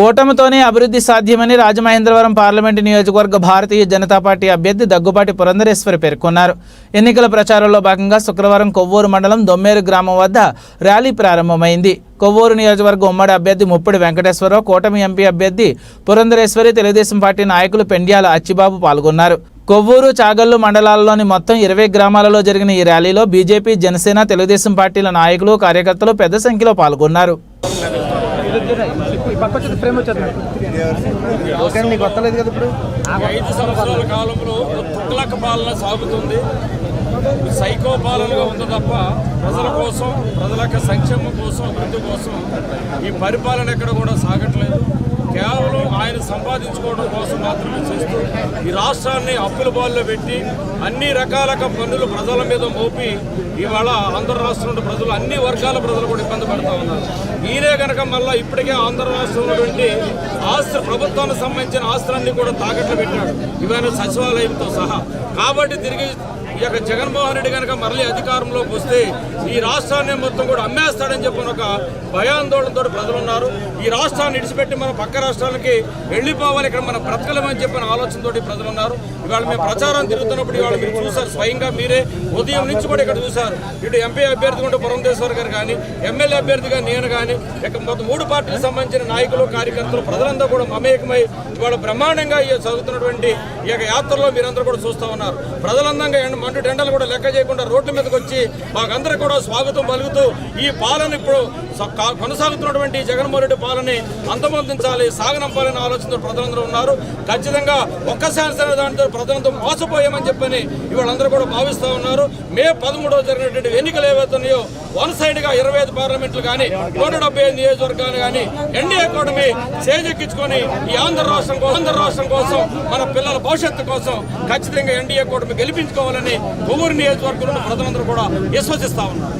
కూటమితోనే అభివృద్ధి సాధ్యమని రాజమహేంద్రవరం పార్లమెంటు నియోజకవర్గ భారతీయ జనతా పార్టీ అభ్యర్థి దగ్గుబాటి పురంధరేశ్వరి పేర్కొన్నారు. ఎన్నికల ప్రచారంలో భాగంగా శుక్రవారం కొవ్వూరు మండలం దొమ్మేరు గ్రామం వద్ద ర్యాలీ ప్రారంభమైంది. కొవ్వూరు నియోజకవర్గ ఉమ్మడి అభ్యర్థి ముప్పిడి వెంకటేశ్వరరావు కూటమి ఎంపీ అభ్యర్థి పురంధరేశ్వరి తెలుగుదేశం పార్టీ నాయకులు పెండ్యాల అచ్చిబాబు పాల్గొన్నారు. కొవ్వూరు చాగల్లు మండలాల్లోని మొత్తం ఇరవై గ్రామాలలో జరిగిన ఈ ర్యాలీలో బీజేపీ జనసేన తెలుగుదేశం పార్టీల నాయకులు కార్యకర్తలు పెద్ద సంఖ్యలో పాల్గొన్నారు. ఓకే నీకు వస్తలేదు కదా ఇప్పుడు ఐదు సంవత్సరాల కాలంలో తుక్లక పాలన సాగుతుంది సైకో పాలనగా ఉంది తప్ప ప్రజల కోసం ప్రజల సంక్షేమం కోసం అభివృద్ధి కోసం ఈ పరిపాలన ఎక్కడ కూడా సాగట్లేదు కేవలం సంపాదించుకోవడం కోసం మాత్రమే చేస్తూ ఈ రాష్ట్రాన్ని అప్పుల బాల్లో పెట్టి అన్ని రకాల పన్నులు ప్రజల మీద మోపి ఇవాళ ఆంధ్ర రాష్ట్రంలో ప్రజలు అన్ని వర్గాల ప్రజలు కూడా ఇబ్బంది పడుతూ ఉన్నారు. ఈయనే కనుక మళ్ళీ ఇప్పటికే ఆంధ్ర రాష్ట్రంలో ఉన్నటువంటి ఆస్తి ప్రభుత్వానికి సంబంధించిన ఆస్తులన్నీ కూడా తాకట్లు పెట్టాడు. ఇవన్నీ సచివాలయంతో సహా. కాబట్టి తిరిగి ఈ యొక్క జగన్మోహన్ రెడ్డి కనుక మరలి అధికారంలోకి వస్తే ఈ రాష్ట్రాన్ని మొత్తం కూడా అమ్మేస్తాడని చెప్పిన ఒక భయాందోళనతో ప్రజలు ఉన్నారు ఈ రాష్ట్రాన్ని ఇడిచిపెట్టి మన పక్క రాష్ట్రాలకి వెళ్ళిపోవాలి ఇక్కడ మన బ్రతకలేమని చెప్పిన ఆలోచనతో ప్రజలు ఉన్నారు ఇవాళ మేము ప్రచారం తిరుగుతున్నప్పుడు ఇవాళ మీరు చూసారు స్వయంగా మీరే ఉదయం నుంచి కూడా ఇక్కడ చూశారు. ఇటు ఎంపీ అభ్యర్థి ఉంటే పురంధేశ్వర్ గారు కానీ ఎమ్మెల్యే అభ్యర్థిగా నేను కానీ ఇక మొత్తం మూడు పార్టీలకు సంబంధించిన నాయకులు కార్యకర్తలు ప్రజలంతా కూడా మమేకమై ఇవాళ బ్రహ్మాండంగా చదువుతున్నటువంటి ఈ యొక్క యాత్రలో మీరందరూ కూడా చూస్తూ ఉన్నారు. ప్రజలందంగా ఎండ మండు టెండలు కూడా లెక్క చేయకుండా రోడ్ల మీదకి వచ్చి మాకందరూ కూడా స్వాగతం పలుకుతూ ఈ పాలన ఇప్పుడు కొనసాగుతున్నటువంటి జగన్మోహన్ రెడ్డి పాలని అంతమొందించాలి సాగనంపాలని ఆలోచనతో ప్రజలందరూ ఉన్నారు. ఖచ్చితంగా ఒక్కసారి సరే దాంతో ప్రజలంతా మోసపోయామని చెప్పని ఇవాళందరూ కూడా భావిస్తూ ఉన్నారు. మే పదమూడవ జరిగినటువంటి ఎన్నికలు ఏవైతున్నాయో వన్ సైడ్గా ఇరవై ఐదు పార్లమెంట్లు కానీ నూట డెబ్బై ఐదు నియోజకవర్గాలు కానీ ఎన్డీఏ కూటమి చేజెక్కించుకొని ఈ ఆంధ్ర రాష్ట్రం ఆంధ్ర రాష్ట్రం కోసం మన పిల్లల భవిష్యత్తు కోసం ఖచ్చితంగా ఎన్డీఏ కూటమి గెలిపించుకోవాలని కొవ్వూరు నియోజకవర్గంలో ప్రజలందరూ కూడా విశ్వసిస్తా ఉన్నారు.